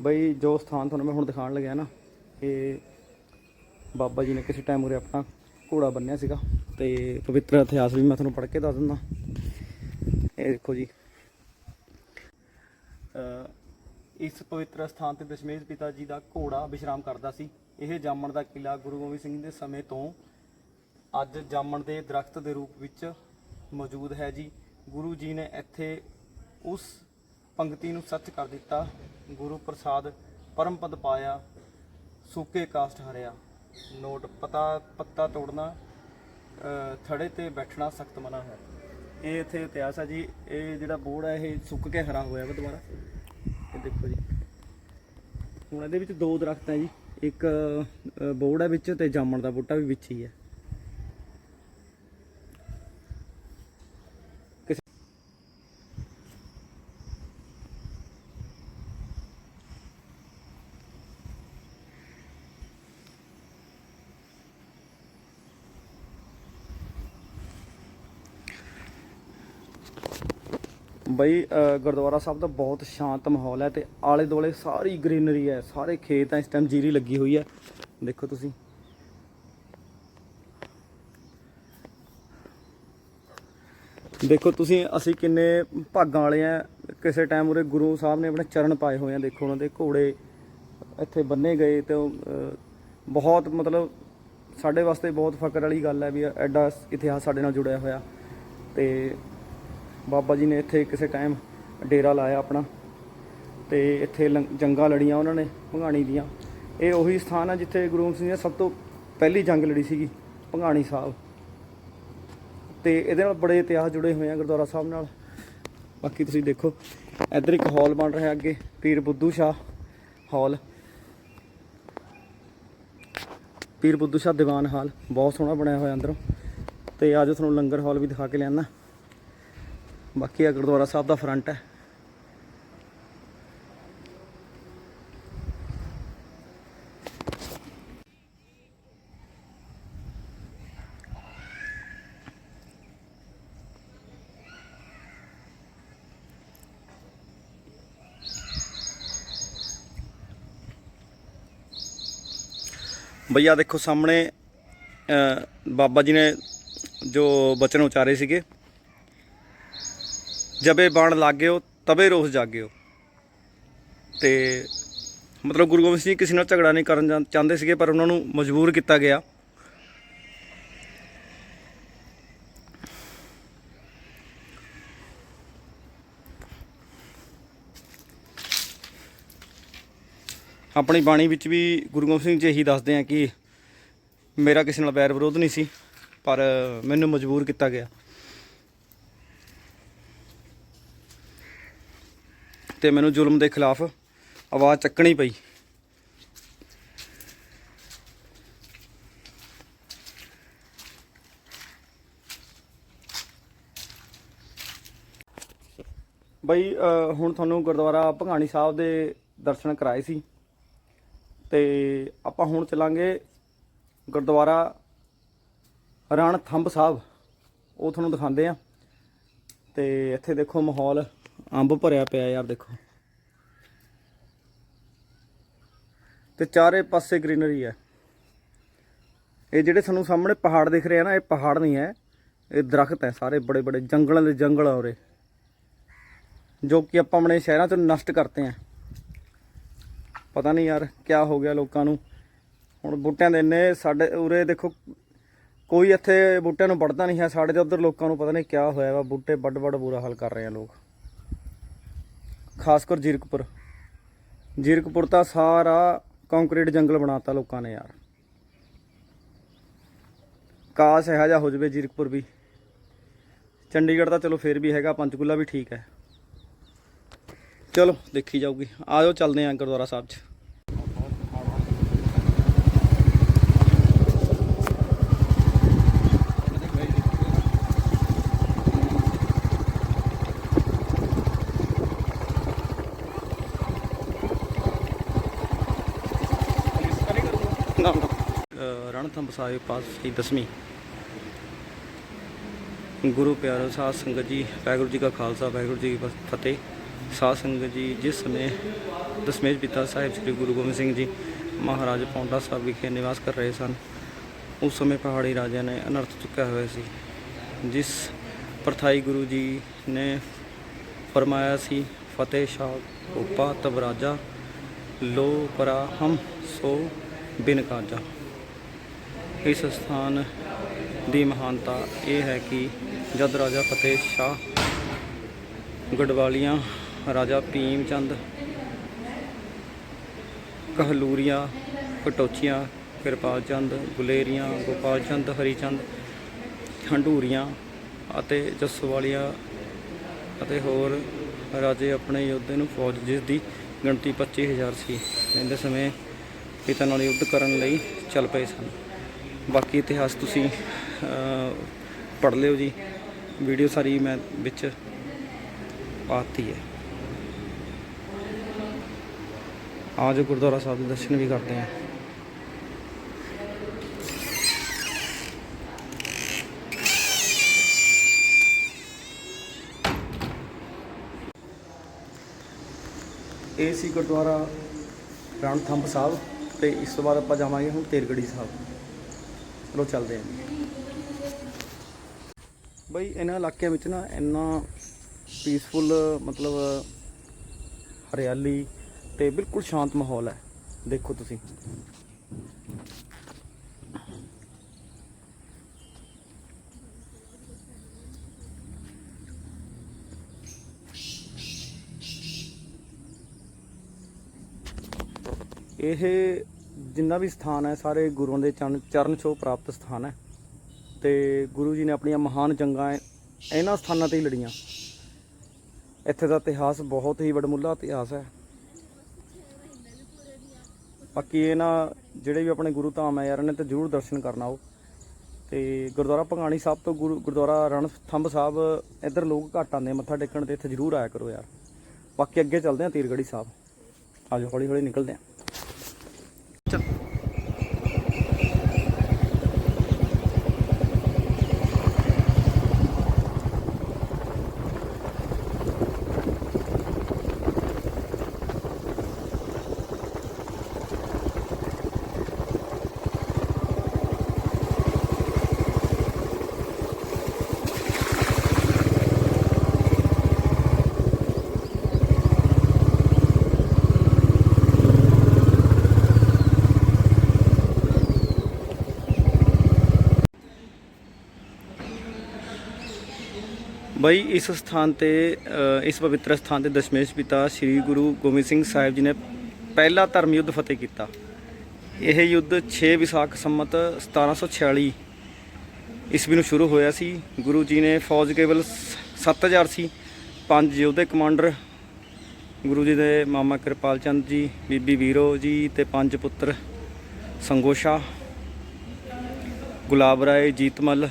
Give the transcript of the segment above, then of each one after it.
ਬਈ ਜੋ ਸਥਾਨ ਤੁਹਾਨੂੰ ਮੈਂ ਹੁਣ ਦਿਖਾਉਣ ਲੱਗਿਆ ਨਾ, ਇਹ ਬਾਬਾ ਜੀ ਨੇ ਕਿਸੇ ਟਾਈਮ ਉਰੇ ਆਪਣਾ ਘੋੜਾ ਬੰਨਿਆ ਸੀਗਾ ਤੇ ਪਵਿੱਤਰ ਇਤਿਹਾਸ ਵੀ ਮੈਂ ਤੁਹਾਨੂੰ ਪੜ੍ਹ ਕੇ ਦੱਸ ਦਿੰਦਾ। ਇਹ ਦੇਖੋ ਜੀ। ਇਸ ਪਵਿੱਤਰ ਸਥਾਨ ਤੇ ਦਸ਼ਮੇਸ਼ ਪਿਤਾ ਜੀ ਦਾ ਘੋੜਾ ਵਿਸ਼ਰਾਮ ਕਰਦਾ ਸੀ। ਇਹ ਜਾਮਣ ਦਾ ਕਿਲਾ ਗੁਰੂ ਗੋਬਿੰਦ ਸਿੰਘ ਦੇ ਸਮੇਂ ਤੋਂ ਅੱਜ ਜਾਮਣ ਦੇ ਦਰਖਤ ਦੇ ਰੂਪ ਵਿੱਚ ਮੌਜੂਦ ਹੈ ਜੀ। ਗੁਰੂ ਜੀ ਨੇ ਇੱਥੇ ਉਸ ਪੰਕਤੀ ਨੂੰ ਸੱਚ ਕਰ ਦਿੱਤਾ। ਗੁਰੂ ਪ੍ਰਸਾਦ ਪਰਮਪਦ ਪਾਇਆ, ਸੂਕੇ ਕਾਸਟ ਹਰਿਆ। ਨੋਟ ਪਤਾ, ਪੱਤਾ ਤੋੜਨਾ ਥੜੇ ਤੇ ਬੈਠਣਾ ਸਖਤ ਮਨਾ ਹੈ। ਇਹ ਇੱਥੇ ਇਤਿਹਾਸ ਹੈ ਜੀ, ਇਹ ਜਿਹੜਾ ਬੋਰਡ ਹੈ ਇਹ ਸੁੱਕ ਕੇ ਹਰਾ ਹੋਇਆ ਵਾ ਦੁਬਾਰਾ। ਇਹ ਦੇਖੋ ਜੀ। ਹੁਣ ਇਹਦੇ ਵਿੱਚ ਦੋ ਦਰਖਤ ਹੈ ਜੀ। ਇੱਕ ਬੋਰਡ ਹੈ ਵਿੱਚ ਤੇ ਜਾਮਣ ਦਾ ਬੂਟਾ ਵੀ ਵਿੱਚ ਹੀ ਹੈ ਬਈ ਗੁਰਦੁਆਰਾ ਸਾਹਿਬ ਦਾ ਬਹੁਤ ਸ਼ਾਂਤ ਮਾਹੌਲ ਹੈ ਤੇ ਆਲੇ ਦੁਆਲੇ ਸਾਰੀ ਗ੍ਰੀਨਰੀ ਹੈ, ਸਾਰੇ ਖੇਤ ਹੈ, ਇਸ ਟਾਈਮ ਜੀਰੀ ਲੱਗੀ ਹੋਈ ਹੈ। ਦੇਖੋ ਤੁਸੀਂ। ਦੇਖੋ ਤੁਸੀਂ, ਅਸੀਂ ਕਿੰਨੇ ਭਾਗਾਂ ਵਾਲੇ ਆ ਕਿਸੇ ਟਾਈਮ ਉਰੇ ਗੁਰੂ ਸਾਹਿਬ ਨੇ ਆਪਣੇ ਚਰਨ ਪਾਏ ਹੋਏ ਆ, ਦੇਖੋ ਉਹਨਾਂ ਦੇ ਘੋੜੇ ਇੱਥੇ ਬੰਨੇ ਗਏ ਤੇ ਬਹੁਤ ਮਤਲਬ ਸਾਡੇ ਵਾਸਤੇ ਬਹੁਤ ਫਕਰ ਵਾਲੀ ਗੱਲ ਹੈ ਵੀ ਐਡਾ ਇਤਿਹਾਸ ਸਾਡੇ ਨਾਲ ਜੁੜਿਆ ਹੋਇਆ। ਤੇ ਬਾਬਾ ਜੀ ਨੇ ਇੱਥੇ ਕਿਸੇ ਟਾਈਮ ਡੇਰਾ ਲਾਇਆ ਆਪਣਾ ਤੇ ਇੱਥੇ ਲੰਗ- ਜੰਗਾਂ ਲੜੀਆਂ ਉਹਨਾਂ ਨੇ, ਭੰਗਾਣੀ ਦੀਆਂ। ਇਹ ਉਹੀ ਸਥਾਨ ਆ ਜਿੱਥੇ ਗੁਰੂ ਗੋਬਿੰਦ ਸਿੰਘ ਜੀ ਨੇ ਸਭ ਤੋਂ ਪਹਿਲੀ ਜੰਗ ਲੜੀ ਸੀਗੀ, ਭੰਗਾਣੀ ਸਾਹਿਬ ਤੇ ਇਹਦੇ ਨਾਲ ਬੜੇ ਇਤਿਹਾਸ ਜੁੜੇ ਹੋਏ ਆ ਗੁਰਦੁਆਰਾ ਸਾਹਿਬ ਨਾਲ। ਬਾਕੀ ਤੁਸੀਂ ਦੇਖੋ, ਇੱਧਰ ਇੱਕ ਹਾਲ ਬਣ ਰਿਹਾ ਅੱਗੇ, ਪੀਰ ਬੁੱਧੂ ਸ਼ਾਹ ਹਾਲ। ਪੀਰ ਬੁੱਧੂ ਸ਼ਾਹ ਦੀਵਾਨ ਹਾਲ, ਬਹੁਤ ਸੋਹਣਾ ਬਣਿਆ ਹੋਇਆ ਅੰਦਰੋਂ। ਤੇ ਅੱਜ ਤੁਹਾਨੂੰ ਲੰਗਰ ਹਾਲ ਵੀ ਦਿਖਾ ਕੇ ਲਿਆਣਾ ਬਾਕੀ ਆ ਗੁਰਦੁਆਰਾ ਸਾਹਿਬ ਦਾ ਫਰੰਟ ਹੈ। ਬਈਆ ਦੇਖੋ ਸਾਹਮਣੇ ਬਾਬਾ ਜੀ ਨੇ ਜੋ ਬਚਨ ਉਚਾਰੇ ਸੀਗੇ ਜਬੇ ਬਾਣ ਲੱਗਿਓ, ਤਬੇ ਰੋਸ ਜਾਗਿਓ। ਤੇ ਮਤਲਬ ਗੁਰੂ ਗੋਬਿੰਦ ਸਿੰਘ ਜੀ ਕਿਸੇ ਨਾਲ ਝਗੜਾ ਨਹੀਂ ਕਰਨ ਜਾਂ- ਚਾਹੁੰਦੇ ਸੀਗੇ, ਪਰ ਉਹਨਾਂ ਨੂੰ ਮਜਬੂਰ ਕੀਤਾ ਗਿਆ। ਆਪਣੀ ਬਾਣੀ ਵਿੱਚ ਵੀ ਗੁਰੂ ਗੋਬਿੰਦ ਸਿੰਘ ਜੀ ਇਹੀ ਦੱਸਦੇ ਆ ਕਿ ਮੇਰਾ ਕਿਸੇ ਨਾਲ ਵੈਰ ਵਿਰੋਧ ਨਹੀਂ ਸੀ, ਪਰ ਮੈਨੂੰ ਮਜਬੂਰ ਕੀਤਾ ਗਿਆ। ਤੇ ਮੈਨੂੰ ਜ਼ੁਲਮ ਦੇ ਖਿਲਾਫ ਆਵਾਜ਼ ਚੱਕਣੀ ਪਈ। ਬਈ ਹੁਣ ਤੁਹਾਨੂੰ ਗੁਰਦੁਆਰਾ ਭੰਗਾਣੀ ਸਾਹਿਬ ਦੇ ਦਰਸ਼ਨ ਕਰਾਏ ਸੀ। ਤੇ ਆਪਾਂ ਹੁਣ ਚੱਲਾਂਗੇ ਗੁਰਦੁਆਰਾ ਰਣ ਥੰਬ ਸਾਹਿਬ। ਉਹ ਤੁਹਾਨੂੰ ਦਿਖਾਉਂਦੇ ਆ ਤੇ ਇੱਥੇ ਦੇਖੋ ਮਾਹੌਲ। ਅੰਬ ਭਰਿਆ ਪਿਆ ਯਾਰ ਦੇਖੋ। ਤੇ ਚਾਰੇ ਪਾਸੇ ਗ੍ਰੀਨਰੀ ਹੈ। ਇਹ ਜਿਹੜੇ ਤੁਹਾਨੂੰ ਸਾਹਮਣੇ ਪਹਾੜ ਦਿਖ ਰਹੇ ਆ ਨਾ, ਇਹ ਪਹਾੜ ਨਹੀਂ ਹੈ। ਇਹ ਦਰਖਤ ਹੈ ਸਾਰੇ ਬੜੇ ਬੜੇ, ਜੰਗਲਾਂ ਦੇ ਜੰਗਲ ਆ ਉਰੇ। ਜੋ ਕਿ ਆਪਾਂ ਆਪਣੇ ਸ਼ਹਿਰਾਂ ਤੋਂ ਨਸ਼ਟ ਕਰਤੇ ਆ। ਪਤਾ ਨਹੀਂ ਯਾਰ ਕਿਆ ਹੋ ਗਿਆ ਲੋਕਾਂ ਨੂੰ। ਹੁਣ ਬੂਟਿਆਂ ਦੇ ਇੰਨੇ ਸਾਡੇ ਉਰੇ ਦੇਖੋ, ਕੋਈ ਇੱਥੇ ਬੂਟਿਆਂ ਨੂੰ ਵੱਢਦਾ ਨਹੀਂ ਹੈ। ਸਾਡੇ ਤੇ ਉਧਰ ਲੋਕਾਂ ਨੂੰ ਪਤਾ ਨਹੀਂ ਕਿਆ ਹੋਇਆ ਵਾ। ਬੂਟੇ ਵੱਡ ਵੱਡ ਬੁਰਾ ਹਾਲ ਕਰ ਰਹੇ ਆ ਲੋਕ। ਖਾਸ ਕਰ ਜੀਰਕਪੁਰ। ਜੀਰਕਪੁਰ ਤਾਂ ਸਾਰਾ ਕੰਕਰੀਟ ਜੰਗਲ ਬਣਾਤਾ ਲੋਕਾਂ ਨੇ ਯਾਰ। ਕਾਸ਼ ਇਹੋ ਜਿਹਾ ਹੋ ਜਵੇ ਜੀਰਕਪੁਰ ਵੀ। ਚੰਡੀਗੜ੍ਹ ਤਾਂ ਚਲੋ ਫੇਰ ਵੀ ਹੈਗਾ, ਪੰਚਕੂਲਾ ਵੀ ਠੀਕ ਹੈ। ਚਲੋ ਦੇਖੀ ਜਾਊਗੀ। ਆਜੋ ਚੱਲਦੇ ਆਂ ਗੁਰਦੁਆਰਾ ਸਾਹਿਬ 'ਚ ਨਾ ਨਾ ਅ, ਰਣਥੰਭ ਸਾਹਿਬ ਪਾਤਸ਼ਾਹੀ ਦਸਵੀਂ। ਗੁਰੂ ਪਿਆਰੋ, ਸਾਧ ਸੰਗਤ ਜੀ, ਵਾਹਿਗੁਰੂ ਜੀ ਕਾ ਖਾਲਸਾ, ਵਾਹਿਗੁਰੂ ਜੀ ਕੀ ਫਤਿਹ। ਸਾਧ ਸੰਗਤ ਜੀ, ਜਿਸ ਸਮੇਂ ਦਸਮੇਸ਼ ਪਿਤਾ ਸਾਹਿਬ ਸ੍ਰੀ ਗੁਰੂ ਗੋਬਿੰਦ ਸਿੰਘ ਜੀ ਮਹਾਰਾਜ ਪੌਂਡਾ ਸਾਹਿਬ ਵਿਖੇ ਨਿਵਾਸ ਕਰ ਰਹੇ ਸਨ, ਉਸ ਸਮੇਂ ਪਹਾੜੀ ਰਾਜਿਆਂ ਨੇ ਅਨਰਥ ਚੁੱਕਿਆ ਹੋਇਆ ਸੀ। ਜਿਸ ਪ੍ਰਥਾਈ ਗੁਰੂ ਜੀ ਨੇ ਫਰਮਾਇਆ ਸੀ, ਫਤਿਹ ਸ਼ਾਹ ਉਪਾ ਤਬ ਰਾਜਾ ਲੋ ਪਰਾ ਸੋ ਬਿਨ ਕਾਜਾ ਇਸ ਸਥਾਨ ਦੀ ਮਹਾਨਤਾ ਇਹ ਹੈ ਕਿ ਜਦ ਰਾਜਾ ਫਤਿਹ ਸ਼ਾਹ ਗੜਵਾਲੀਆਂ, ਰਾਜਾ ਭੀਮ ਚੰਦ ਕਹਲੂਰੀਆਂ, ਕਟੋਚੀਆਂ ਕਿਰਪਾਲ ਚੰਦ ਗੁਲੇਰੀਆਂ ਗੋਪਾਲ ਚੰਦ ਹਰੀ ਚੰਦ ਹੰਡੂਰੀਆਂ ਅਤੇ ਜਸਵਾਲੀਆਂ ਅਤੇ ਹੋਰ ਰਾਜੇ ਆਪਣੇ ਯੋਧੇ ਨੂੰ ਫੌਜ ਜਿਸ ਦੀ ਗਿਣਤੀ 25000 ਸੀ, ਇਹਦੇ ਸਮੇਂ ਪਿਤਾ ਨਾਲ ਯੁੱਧ ਕਰਨ ਲਈ ਚੱਲ ਪਏ ਸਨ। ਬਾਕੀ ਇਤਿਹਾਸ ਤੁਸੀਂ ਪੜ੍ਹ ਲਿਓ ਜੀ। ਵੀਡੀਓ ਸਾਰੀ ਮੈਂ ਵਿੱਚ ਪਾਤੀ ਹੈ। ਆਜੋ ਗੁਰਦੁਆਰਾ ਸਾਹਿਬ ਦੇ ਦਰਸ਼ਨ ਵੀ ਕਰਦੇ ਹਾਂ। ਇਹ ਸੀ ਗੁਰਦੁਆਰਾ ਰਣਥੰਭ ਸਾਹਿਬ ਤੇ ਇਸ ਤੋਂ ਬਾਅਦ ਆਪਾਂ ਜਾਵਾਂਗੇ ਹੁਣ ਤੇਰਗੜੀ ਸਾਹਿਬ। ਚਲੋ ਚੱਲਦੇ ਹਾਂ। ਬਈ ਇਹਨਾਂ ਇਲਾਕਿਆਂ ਵਿੱਚ ਨਾ ਇੰਨਾ ਪੀਸਫੁਲ ਮਤਲਬ ਹਰਿਆਲੀ ਤੇ ਬਿਲਕੁਲ ਸ਼ਾਂਤ ਮਾਹੌਲ ਹੈ। ਦੇਖੋ ਤੁਸੀਂ। ਇਹ ਜਿੰਨਾ ਵੀ ਸਥਾਨ ਹੈ, ਸਾਰੇ ਗੁਰੂਆਂ ਦੇ ਚਰਨ ਚਰਨ ਛੋਹ ਪ੍ਰਾਪਤ ਸਥਾਨ ਹੈ। ਤੇ ਗੁਰੂ ਜੀ ਨੇ ਆਪਣੀਆਂ ਮਹਾਨ ਜੰਗਾਂ ਇਹਨਾਂ ਸਥਾਨਾਂ ਤੇ ਹੀ ਲੜੀਆਂ। ਇੱਥੇ ਦਾ ਇਤਿਹਾਸ ਬਹੁਤ ਹੀ ਵਡਮੁੱਲਾ ਇਤਿਹਾਸ ਹੈ। ਬਾਕੀ ਇਹ ਨਾ, ਜਿਹੜੇ ਵੀ ਆਪਣੇ ਗੁਰੂ ਧਾਮ ਹੈ ਯਾਰ, ਇਹਨੇ ਤੇ ਜ਼ਰੂਰ ਦਰਸ਼ਨ ਕਰਨਾ ਉਹ ਤੇ ਗੁਰਦੁਆਰਾ ਭੰਗਾਣੀ ਸਾਹਿਬ ਤੋਂ ਗੁਰੂ, ਗੁਰਦੁਆਰਾ ਰਣਥੰਭ ਸਾਹਿਬ, ਇੱਧਰ ਲੋਕ ਘੱਟ ਆਉਂਦੇ ਮੱਥਾ ਟੇਕਣ ਤੇ ਇੱਥੇ ਜ਼ਰੂਰ ਆਇਆ ਕਰੋ ਯਾਰ। ਬਾਕੀ ਅੱਗੇ ਚੱਲਦੇ ਆ ਤੀਰਗੜੀ ਸਾਹਿਬ। ਆਜੋ ਹੌਲੀ ਹੌਲੀ ਨਿਕਲਦੇ ਆ। ਬਈ, ਇਸ ਸਥਾਨ ਤੇ ਇਸ ਪਵਿੱਤਰ ਸਥਾਨ ਤੇ ਦਸ਼ਮੇਸ਼ ਪਿਤਾ ਸ੍ਰੀ ਗੁਰੂ ਗੋਬਿੰਦ ਸਿੰਘ ਸਾਹਿਬ ਜੀ ਨੇ ਪਹਿਲਾ ਧਰਮ ਯੁੱਧ ਫਤਿਹ ਕੀਤਾ। ਇਹ ਯੁੱਧ 6 ਵਿਸਾਖ ਸੰਮਤ 1746 ਈਸਵੀ ਨੂੰ ਸ਼ੁਰੂ ਹੋਇਆ ਸੀ। ਗੁਰੂ ਜੀ ਨੇ ਫੌਜ ਕੇਵਲ 7000 ਸੀ, ਪੰਜ ਯੋਧੇ ਕਮਾਂਡਰ, ਗੁਰੂ ਜੀ ਦੇ ਮਾਮਾ ਕਿਰਪਾਲ ਚੰਦ ਜੀ, ਬੀਬੀ ਵੀਰੋ ਜੀ ਤੇ ਪੰਜ ਪੁੱਤਰ ਸੰਗੋਸ਼ਾ, ਗੁਲਾਬ ਰਾਏ, ਜੀਤਮਲ,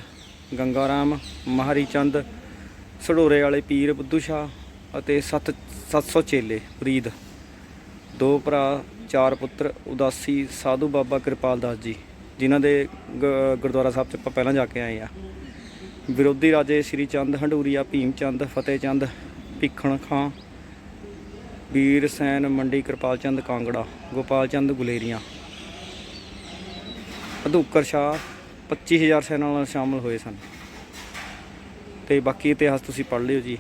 ਗੰਗਾਰਾਮ, ਮਹਾਰੀ ਚੰਦ ਸੜੋਰੇ ਵਾਲੇ ਪੀਰ ਬੁੱਧੂ ਸ਼ਾਹ ਅਤੇ 7 700 ਚੇਲੇ ਫਰੀਦ ਦੋ ਭਰਾ, ਚਾਰ ਪੁੱਤਰ, ਉਦਾਸੀ ਸਾਧੂ ਬਾਬਾ ਕਿਰਪਾਲ ਦਾਸ ਜੀ, ਜਿਨ੍ਹਾਂ ਦੇ ਗ- ਗੁਰਦੁਆਰਾ ਸਾਹਿਬ ਚ ਆਪਾਂ ਪਹਿਲਾਂ ਜਾ ਕੇ ਆਏ ਆ ਵਿਰੋਧੀ ਰਾਜੇ ਸ੍ਰੀ ਚੰਦ ਹੰਡੂਰੀਆ, ਭੀਮ ਚੰਦ, ਫਤਿਹ ਚੰਦ, ਭਿੱਖਣ ਖਾਂ, ਵੀਰ ਸੈਨ ਮੰਡੀ, ਕਿਰਪਾਲ ਚੰਦ ਕਾਂਗੜਾ, ਗੋਪਾਲ ਚੰਦ ਗੁਲੇਰੀਆਂ। ਅਧੂਕਰ ਸ਼ਾਹ 25000 ਸੈਨਾ ਨਾਲ ਸ਼ਾਮਲ ਹੋਏ ਸਨ। ਤੇ ਬਾਕੀ ਇਤਿਹਾਸ ਤੁਸੀਂ ਪੜ੍ਹ ਲਿਓ ਜੀ।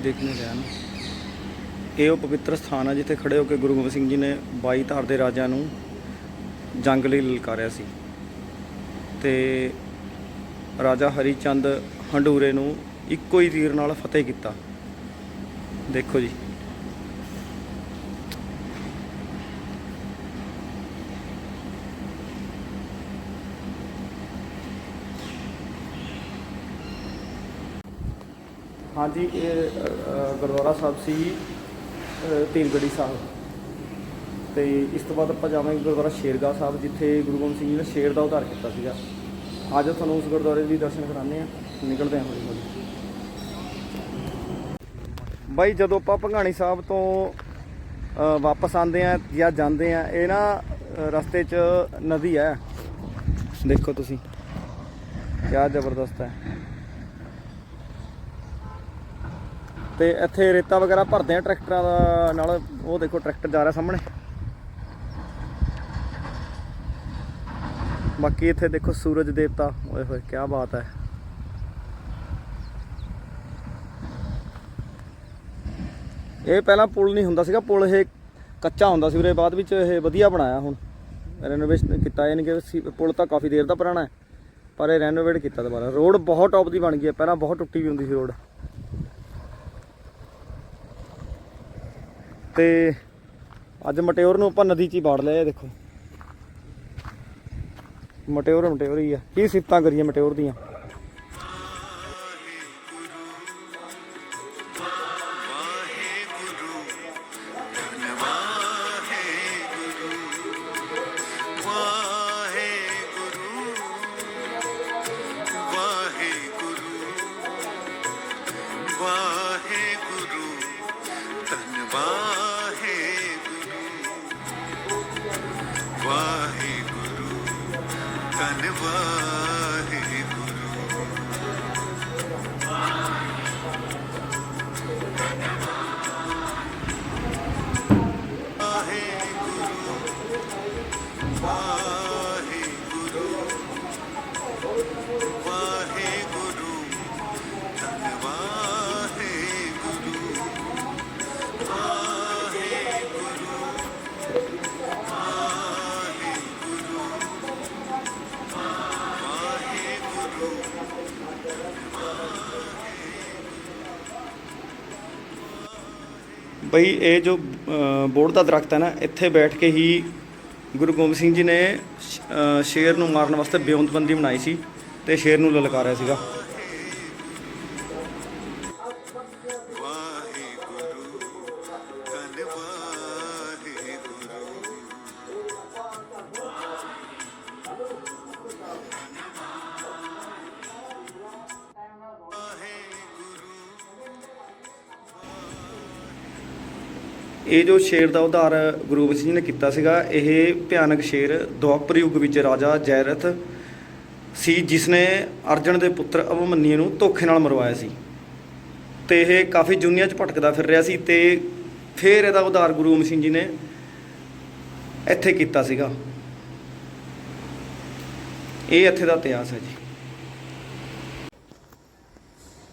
ਦੇਖਣੇ ਲਿਆ ਇਹ ਉਹ ਪਵਿੱਤਰ ਸਥਾਨ ਹੈ ਜਿੱਥੇ ਖੜੇ ਹੋ ਕੇ ਗੁਰੂ ਗੋਬਿੰਦ ਸਿੰਘ ਜੀ ਨੇ 22 ਧਾਰ ਦੇ ਰਾਜਿਆਂ ਨੂੰ ਜੰਗ ਲਈ ਲਲਕਾਰਿਆ ਸੀ। ਤੇ ਰਾਜਾ ਹਰੀ ਚੰਦ ਹੰਡੂਰੇ ਨੂੰ ਇੱਕੋ ਹੀ ਤੀਰ ਨਾਲ ਫਤਿਹ ਕੀਤਾ। ਦੇਖੋ ਜੀ। ਹਾਂਜੀ ਇਹ ਗੁਰਦੁਆਰਾ ਸਾਹਿਬ ਸੀ ਅ, ਤੀਰਗੜੀ ਸਾਹਿਬ। ਤੇ ਇਸ ਤੋਂ ਬਾਅਦ ਆਪਾਂ ਜਾਵਾਂਗੇ ਗੁਰਦੁਆਰਾ ਸ਼ੇਰਗਾਹ ਸਾਹਿਬ ਜਿੱਥੇ ਗੁਰੂ ਗੋਬਿੰਦ ਸਿੰਘ ਜੀ ਨੇ ਸ਼ੇਰ ਦਾ ਉਧਾਰ ਕੀਤਾ ਸੀਗਾ। ਅੱਜ ਤੁਹਾਨੂੰ ਉਸ ਗੁਰਦੁਆਰੇ ਦੇ ਦਰਸ਼ਨ ਕਰਾਉਂਦੇ ਆ ਨਿਕਲਦੇ ਹਾਂ ਹੌਲੀ ਹੌਲੀ। ਬਾਈ ਜਦੋਂ ਆਪਾਂ ਭੰਗਾਣੀ ਸਾਹਿਬ ਤੋਂ ਵਾਪਸ ਆਉਂਦੇ ਆ ਜਾਂ ਜਾਂਦੇ ਆ ਇਹ ਨਾ ਰਸਤੇ 'ਚ ਨਦੀ ਹੈ। ਦੇਖੋ ਤੁਸੀਂ। ਕਿਆ ਜ਼ਬਰਦਸਤ ਹੈ। ਤੇ ਇੱਥੇ ਰੇਤਾ ਵਗੈਰਾ ਭਰਦੇ ਆ ਟਰੈਕਟਰਾਂ ਦਾ, ਨਾਲ ਉਹ ਦੇਖੋ ਟਰੈਕਟਰ ਜਾ ਰਿਹਾ ਸਾਹਮਣੇ। ਬਾਕੀ ਇੱਥੇ ਦੇਖੋ ਸੂਰਜ ਦੇਵਤਾ, ਓਏ ਹੋਏ ਕੀ ਬਾਤ ਹੈ। ਇਹ ਪਹਿਲਾਂ ਪੁਲ ਨਹੀਂ ਹੁੰਦਾ ਸੀਗਾ, ਪੁਲ ਇਹ ਕੱਚਾ ਹੁੰਦਾ ਸੀ ਉਰੇ ਬਾਅਦ ਵਿੱਚ ਇਹ ਵਧੀਆ ਬਣਾਇਆ ਹੁਣ। ਰੈਨੋਵੇਸ਼ਨ ਕੀਤਾ, ਯਾਨੀ ਕਿ ਸੀ- ਪੁਲ ਤਾਂ ਕਾਫੀ ਦੇਰ ਦਾ ਪੁਰਾਣਾ ਹੈ, ਪਰ ਇਹ ਰੈਨੋਵੇਟ ਕੀਤਾ ਦੁਬਾਰਾ। ਰੋਡ ਬਹੁਤ ਟੌਪ ਦੀ ਬਣ ਗਈ ਹੈ, ਪਹਿਲਾਂ ਬਹੁਤ ਟੁੱਟੀ ਵੀ ਹੁੰਦੀ ਸੀ ਰੋਡ ਤੇ ਅੱਜ ਮਟਿਓਰ ਨੂੰ ਆਪਾਂ ਨਦੀ 'ਚ ਹੀ ਬਾੜ ਲਿਆ ਦੇਖੋ। ਮਟਿਓਰ ਮਟਿਓਰ ਹੀ ਆ। ਕੀ ਸਿਫਤਾਂ ਕਰੀਏ ਮਟਿਓਰ ਦੀਆਂ? ਬਈ ਇਹ ਜੋ ਅ, ਦਾ ਦਰਖਤ ਹੈ ਨਾ ਇੱਥੇ ਬੈਠ ਕੇ ਹੀ ਗੁਰੂ ਗੋਬਿੰਦ ਸਿੰਘ ਜੀ ਨੇ ਸ਼ੇਰ ਨੂੰ ਮਾਰਨ ਵਾਸਤੇ ਬੇਉਂਤਬੰਦੀ ਬਣਾਈ ਸੀ ਤੇ ਸ਼ੇਰ ਨੂੰ ਲਲਕਾਰਿਆ ਸੀਗਾ। ਇਹ ਜੋ ਸ਼ੇਰ ਦਾ ਉਧਾਰ ਗੁਰੂ ਗੋਬਿੰਦ ਸਿੰਘ ਜੀ ਨੇ ਕੀਤਾ ਸੀਗਾ, ਇਹ ਭਿਆਨਕ ਸ਼ੇਰ ਦੁਆਪਰ ਯੁੱਗ ਵਿੱਚ ਰਾਜਾ ਜੈਰਥ ਸੀ, ਜਿਸ ਨੇ ਅਰਜਨ ਦੇ ਪੁੱਤਰ ਅਭਿਮਨਯੂ ਨੂੰ ਧੋਖੇ ਨਾਲ ਮਰਵਾਇਆ ਸੀ। ਤੇ ਇਹ ਕਾਫੀ ਦੁਨੀਆ 'ਚ ਭਟਕਦਾ ਫਿਰ ਰਿਹਾ ਸੀ ਤੇ ਫਿਰ ਇਹਦਾ ਉਧਾਰ ਗੁਰੂ ਗੋਬਿੰਦ ਸਿੰਘ ਜੀ ਨੇ ਇੱਥੇ ਕੀਤਾ ਸੀਗਾ। ਇਹ ਇੱਥੇ ਦਾ ਇਤਿਹਾਸ ਹੈ ਜੀ।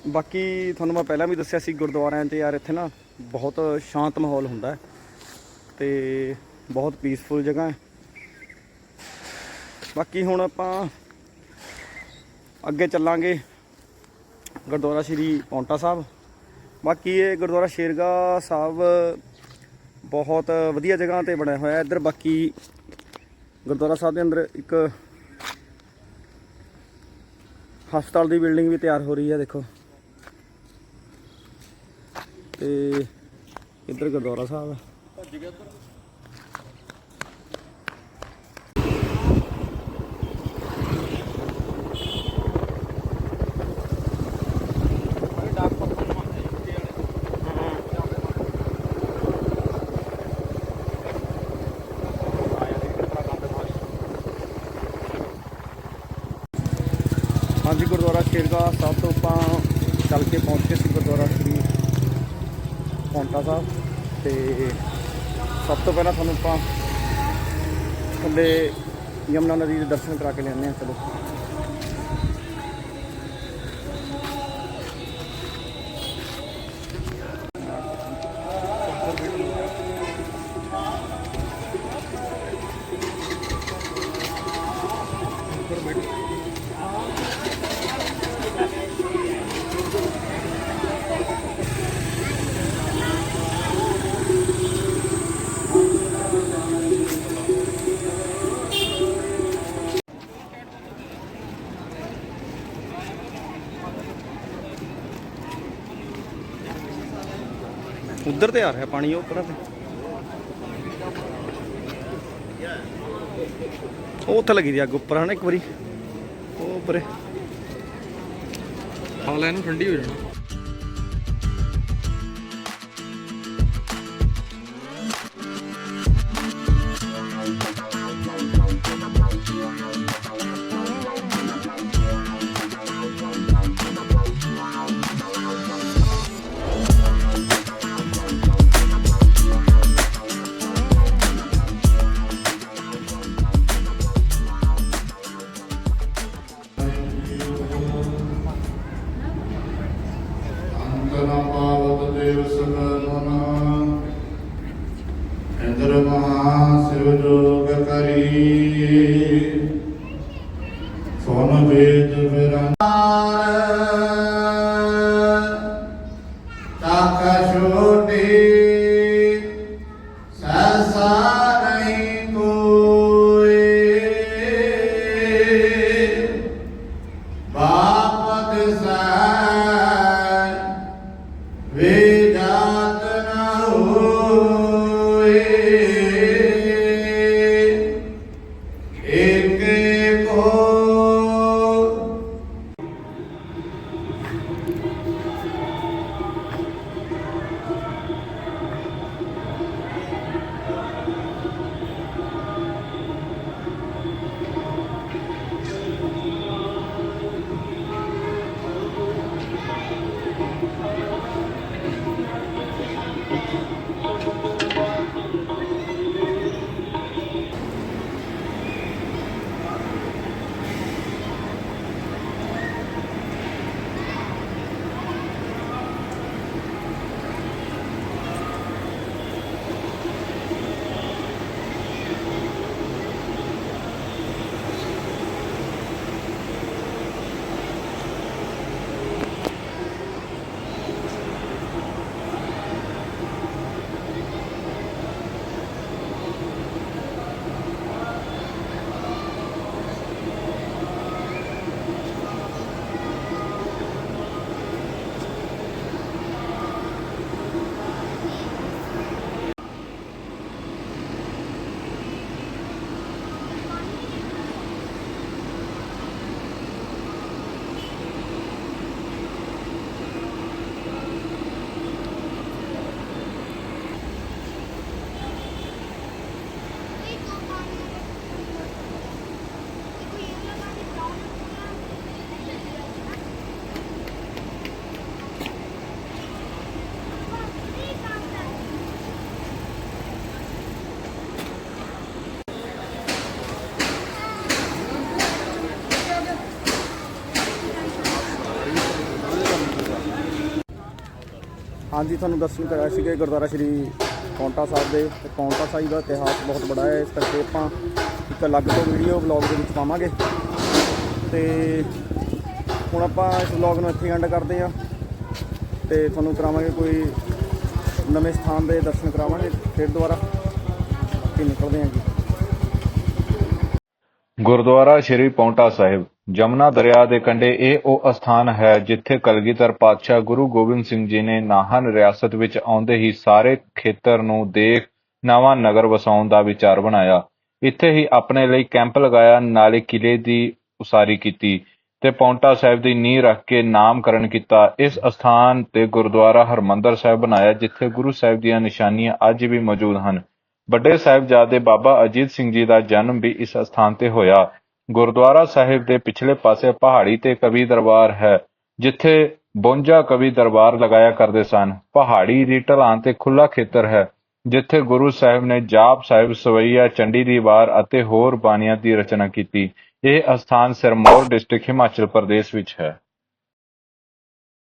ਬਾਕੀ ਤੁਹਾਨੂੰ ਮੈਂ ਪਹਿਲਾਂ ਵੀ ਦੱਸਿਆ ਸੀ ਗੁਰਦੁਆਰਿਆਂ 'ਚ ਯਾਰ ਇੱਥੇ ਨਾ ਬਹੁਤ ਸ਼ਾਂਤ ਮਾਹੌਲ ਹੁੰਦਾ ਹੈ ਤੇ ਬਹੁਤ ਪੀਸਫੁਲ ਜਗ੍ਹਾ ਹੈ। ਬਾਕੀ ਹੁਣ ਆਪਾਂ ਅੱਗੇ ਚੱਲਾਂਗੇ ਗੁਰਦੁਆਰਾ ਸ਼੍ਰੀ ਪੌਂਟਾ ਸਾਹਿਬ। ਬਾਕੀ ਇਹ ਗੁਰਦੁਆਰਾ ਸ਼ੇਰਗਾ ਸਾਹਿਬ ਬਹੁਤ ਵਧੀਆ ਜਗ੍ਹਾ ਤੇ ਬਣਿਆ ਹੋਇਆ ਹੈ। ਇੱਧਰ ਬਾਕੀ ਗੁਰਦੁਆਰਾ ਸਾਹਿਬ ਦੇ ਅੰਦਰ ਇੱਕ ਹਸਪਤਾਲ ਦੀ ਬਿਲਡਿੰਗ ਵੀ ਤਿਆਰ ਹੋ ਰਹੀ ਹੈ, ਦੇਖੋ। ਤੇ ਇੱਧਰ ਗੁਰਦੁਆਰਾ ਸਾਹਿਬ ਹੈ ਹਾਂਜੀ, ਗੁਰਦੁਆਰਾ ਸ਼ੇਰਗਾ ਸਾਹਿਬ ਤੋਂ ਆਪਾਂ ਚੱਲ ਕੇ ਪਹੁੰਚ ਗਏ ਸੀ ਗੁਰਦੁਆਰਾ। ਪੌਂਟਾ ਸਾਹਿਬ ਤੇ ਸਭ ਤੋਂ ਪਹਿਲਾਂ ਤੁਹਾਨੂੰ ਆਪਾਂ ਥੱਲੇ ਯਮੁਨਾ ਨਦੀ ਦੇ ਦਰਸ਼ਨ ਕਰਾ ਕੇ ਲਿਆਉਂਦੇ ਹਾਂ, ਚਲੋ। ਉਧਰ ਤੇ ਆ ਰਿਹਾ ਪਾਣੀ, ਉਹ ਪਰਾਂ ਤੇ? ਉਹ ਉੱਥੇ ਲੱਗੀ ਦੀ ਅੱਗ ਉੱਪਰ ਹਨਾ ਇੱਕ ਵਾਰੀ। ਉਹ ਉੱਪਰੇ। ਖਾ ਇਹਨੂੰ ਠੰਡੀ ਹੋ ਜਾਣਾ। ਹਾਂਜੀ, ਤੁਹਾਨੂੰ ਦਰਸ਼ਨ ਕਰਾਇਆ ਸੀਗੇ ਗੁਰਦੁਆਰਾ ਸ਼੍ਰੀ ਕੌਂਟਾ ਸਾਹਿਬ ਦੇ। ਤੇ ਕੌਂਟਾ ਸਾਹਿਬ ਦਾ ਇਤਿਹਾਸ ਬਹੁਤ ਬੜਾ ਹੈ, ਇਸ ਕਰਕੇ ਆਪਾਂ ਇੱਕ ਅਲੱਗ ਤੋਂ ਵੀਡੀਓ ਵਲੌਗ ਦੇ ਵਿੱਚ ਪਾਵਾਂਗੇ। ਤੇ ਹੁਣ ਆਪਾਂ ਇਸ ਵਲੌਗ ਨੂੰ ਇੱਥੇ ਐਂਡ ਕਰਦੇ ਆ ਤੇ ਤੁਹਾਨੂੰ ਕਰਾਵਾਂਗੇ ਕੋਈ ਨਵੇਂ ਸਥਾਨ ਦੇ ਦਰਸ਼ਨ ਕਰਾਵਾਂਗੇ ਫਿਰ ਦੁਬਾਰਾ। ਤੇ ਨਿਕਲਦੇ ਹਾਂ ਜੀ। ਗੁਰਦੁਆਰਾ ਸ਼੍ਰੀ ਪੌਂਟਾ ਸਾਹਿਬ। ਜਮਨਾ ਦਰਿਆ ਦੇ ਕੰਢੇ ਇਹ ਉਹ ਅਸਥਾਨ ਹੈ ਜਿੱਥੇ ਕਲਗੀਧਰ ਪਾਤਸ਼ਾਹ ਗੁਰੂ ਗੋਬਿੰਦ ਸਿੰਘ ਜੀ ਨੇ ਨਾਹਨ ਰਿਆਸਤ ਵਿੱਚ ਆਉਂਦੇ ਹੀ ਸਾਰੇ ਖੇਤਰ ਨੂੰ ਦੇਖ ਨਵਾਂ ਨਗਰ ਵਸਾਉਣ ਦਾ ਵਿਚਾਰ ਬਣਾਇਆ। ਇੱਥੇ ਹੀ ਆਪਣੇ ਲਈ ਕੈਂਪ ਲਗਾਇਆ, ਨਾਲੇ ਕਿਲੇ ਦੀ ਉਸਾਰੀ ਕੀਤੀ ਤੇ ਪੌਂਟਾ ਸਾਹਿਬ ਦੀ ਨੀਂਹ ਰੱਖ ਕੇ ਨਾਮਕਰਨ ਕੀਤਾ। ਇਸ ਅਸਥਾਨ ਤੇ ਗੁਰਦੁਆਰਾ ਹਰਮੰਦਰ ਸਾਹਿਬ ਬਣਾਇਆ, ਜਿੱਥੇ ਗੁਰੂ ਸਾਹਿਬ ਦੀਆਂ ਨਿਸ਼ਾਨੀਆਂ ਅੱਜ ਵੀ ਮੌਜੂਦ ਹਨ। ਵੱਡੇ ਸਾਹਿਬਜ਼ਾਦੇ ਬਾਬਾ ਅਜੀਤ ਸਿੰਘ ਜੀ ਦਾ ਜਨਮ ਵੀ ਇਸ ਅਸਥਾਨ ਤੇ ਹੋਇਆ। ਗੁਰਦੁਆਰਾ ਸਾਹਿਬ ਦੇ ਪਿਛਲੇ ਪਾਸੇ ਪਹਾੜੀ ਤੇ ਕਵੀ ਦਰਬਾਰ ਹੈ, ਜਿੱਥੇ 52 ਕਵੀ ਦਰਬਾਰ ਲਗਾਇਆ ਕਰਦੇ ਸਨ। ਪਹਾੜੀ ਦੀ ਢਲਾਂ ਤੇ ਖੁੱਲਾ ਖੇਤਰ ਹੈ, ਜਿੱਥੇ ਗੁਰੂ ਸਾਹਿਬ ਨੇ ਜਾਪ ਸਾਹਿਬ, ਸਵਈਆ, ਚੰਡੀ ਦੀ ਵਾਰ ਅਤੇ ਹੋਰ ਬਾਣੀਆਂ ਦੀ ਰਚਨਾ ਕੀਤੀ। ਇਹ ਅਸਥਾਨ ਸਿਰਮੌਰ ਡਿਸਟ੍ਰਿਕਟ ਹਿਮਾਚਲ ਪ੍ਰਦੇਸ਼ ਵਿੱਚ ਹੈ।